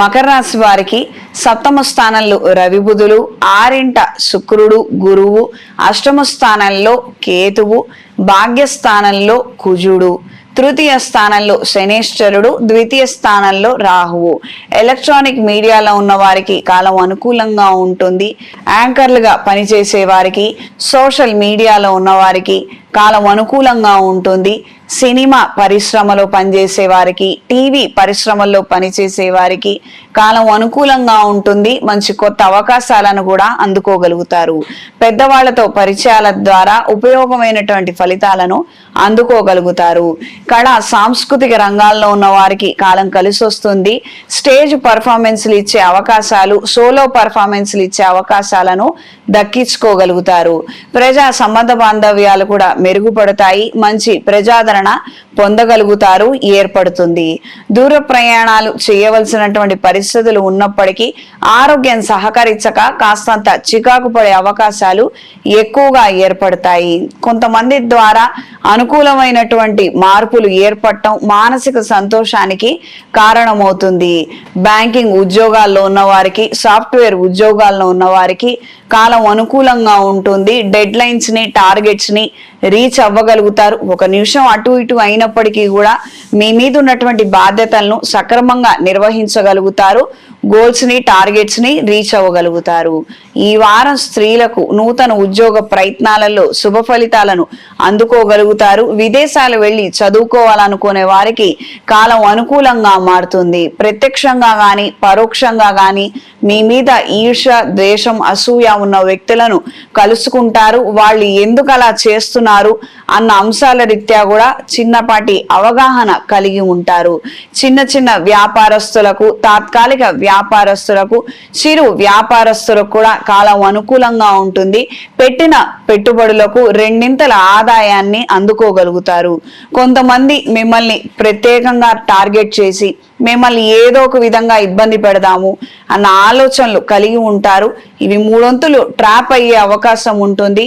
మకర రాశి వారికి సప్తమ స్థానంలో రవి బుధులు ఆరింట శుక్రుడు గురువు అష్టమ స్థానంలో కేతువు భాగ్యస్థానంలో కుజుడు తృతీయ స్థానంలో శనేశ్వరుడు ద్వితీయ స్థానంలో రాహువు. ఎలక్ట్రానిక్ మీడియాలో ఉన్న వారికి కాలం అనుకూలంగా ఉంటుంది. యాంకర్లుగా పనిచేసే వారికి సోషల్ మీడియాలో ఉన్న వారికి కాలం అనుకూలంగా ఉంటుంది. సినిమా పరిశ్రమలో పనిచేసే వారికి టీవీ పరిశ్రమల్లో పనిచేసే వారికి కాలం అనుకూలంగా ఉంటుంది మంచి కొత్త అవకాశాలను కూడా అందుకోగలుగుతారు. పెద్దవాళ్ళతో పరిచయాల ద్వారా ఉపయోగమైనటువంటి ఫలితాలను అందుకోగలుగుతారు. కళ సాంస్కృతిక రంగాల్లో ఉన్న వారికి కాలం కలిసి వస్తుంది స్టేజ్ పర్ఫార్మెన్స్లు ఇచ్చే అవకాశాలు సోలో పర్ఫార్మెన్స్లు ఇచ్చే అవకాశాలను దక్కించుకోగలుగుతారు. ప్రజా సంబంధ బాంధవ్యాలు కూడా మెరుగుపడతాయి. మంచి ప్రజాదరణ పొందగలుగుతారు ఏర్పడుతుంది. దూర ప్రయాణాలు చేయవలసినటువంటి పరిస్థితులు ఉన్నప్పటికీ ఆరోగ్యం సహకరించక కాస్తంత చికాకు పడే అవకాశాలు ఎక్కువగా ఏర్పడతాయి. కొంతమంది ద్వారా అనుకూలమైనటువంటి మార్పులు ఏర్పడటం మానసిక సంతోషానికి కారణమవుతుంది. బ్యాంకింగ్ ఉద్యోగాల్లో ఉన్న వారికి సాఫ్ట్వేర్ ఉద్యోగాల్లో ఉన్న వారికి కాలం అనుకూలంగా ఉంటుంది. డెడ్ లైన్స్ని టార్గెట్స్ని రీచ్ అవ్వగలుగుతారు. ఒక నిమిషం అటు ఇటు అయినప్పటికీ కూడా మీ మీద ఉన్నటువంటి బాధ్యతలను సక్రమంగా నిర్వహించగలుగుతారు. గోల్స్ని టార్గెట్స్ని రీచ్ అవ్వగలుగుతారు. ఈ వారం స్త్రీలకు నూతన ఉద్యోగ ప్రయత్నాలలో శుభ ఫలితాలను అందుకోగలుగుతారు. విదేశాలు వెళ్ళి చదువుకోవాలనుకునే వారికి కాలం అనుకూలంగా మారుతుంది. ప్రత్యక్షంగా గాని పరోక్షంగా గాని మీ మీద ఈర్ష ద్వేషం అసూయ ఉన్న వ్యక్తులను కలుసుకుంటారు. వాళ్ళు ఎందుకు అలా చేస్తున్నారు? అన్న అంశాల రీత్యా కూడా చిన్నపాటి అవగాహన కలిగి ఉంటారు. చిన్న చిన్న వ్యాపారస్తులకు తాత్కాలిక వ్యాపారస్తులకు చిరు వ్యాపారస్తులకు కూడా కాలం అనుకూలంగా ఉంటుంది. పెట్టిన పెట్టుబడులకు రెండింతల ఆదాయాన్ని అందుకోగలుగుతారు. కొంతమంది మిమ్మల్ని ప్రత్యేకంగా టార్గెట్ చేసి మిమ్మల్ని ఏదో ఒక విధంగా ఇబ్బంది పెడదాము అన్న ఆలోచనలు కలిగి ఉంటారు. ఇవి మూడొంతులు ట్రాప్ అయ్యే అవకాశం ఉంటుంది.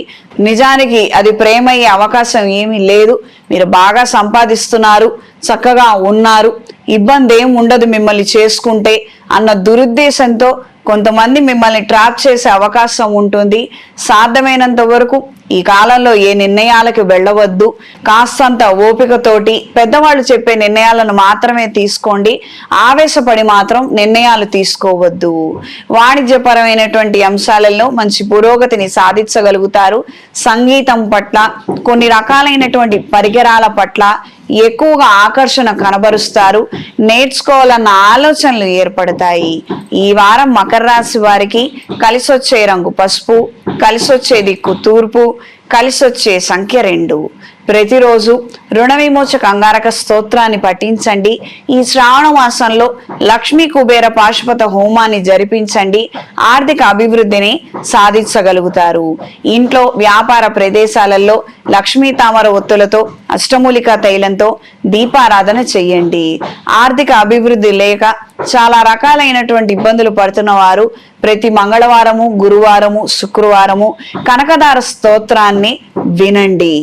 నిజానికి అది ప్రేమ అయ్యే అవకాశం ఏమీ లేదు. మీరు బాగా సంపాదిస్తున్నారు చక్కగా ఉన్నారు. ఇబ్బంది ఏం ఉండదు మిమ్మల్ని చేసుకుంటే. అన్న దురుద్దేశంతో కొంతమంది మిమ్మల్ని ట్రాప్ చేసే అవకాశం ఉంటుంది. సాధ్యమైనంత వరకు ఈ కాలంలో ఏ నిర్ణయాలకు వెళ్ళవద్దు. కాస్తంత ఓపికతోటి పెద్దవాళ్ళు చెప్పే నిర్ణయాలను మాత్రమే తీసుకోండి. ఆవేశపడి మాత్రం నిర్ణయాలు తీసుకోవద్దు. వాణిజ్యపరమైనటువంటి అంశాలలో మంచి పురోగతిని సాధించగలుగుతారు. సంగీతం పట్ల కొన్ని రకాలైనటువంటి పరికరాల పట్ల ఎక్కువగా ఆకర్షణ కనబరుస్తారు. నేర్చుకోవాలన్న ఆలోచనలు ఏర్పడతాయి. ఈ వారం మకర రాశి వారికి కలిసొచ్చే రంగు పసుపు కలిసొచ్చే దిక్కు తూర్పు కలిసొచ్చే సంఖ్య రెండు. ప్రతిరోజు రుణ విమోచక అంగారక స్తోత్రాన్ని పఠించండి. ఈ శ్రావణ మాసంలో లక్ష్మీ కుబేర పాశుపత హోమాన్ని జరిపించండి. ఆర్థిక అభివృద్ధిని సాధించగలుగుతారు. ఇంట్లో వ్యాపార ప్రదేశాలలో లక్ష్మీ తామర ఒత్తులతో అష్టమూలిక తైలంతో దీపారాధన చెయ్యండి ఆర్థిక అభివృద్ధి లేక చాలా రకాలైనటువంటి ఇబ్బందులు పడుతున్న వారు ప్రతి మంగళవారము గురువారము శుక్రవారము కనకదార స్తోత్రాన్ని వినండి.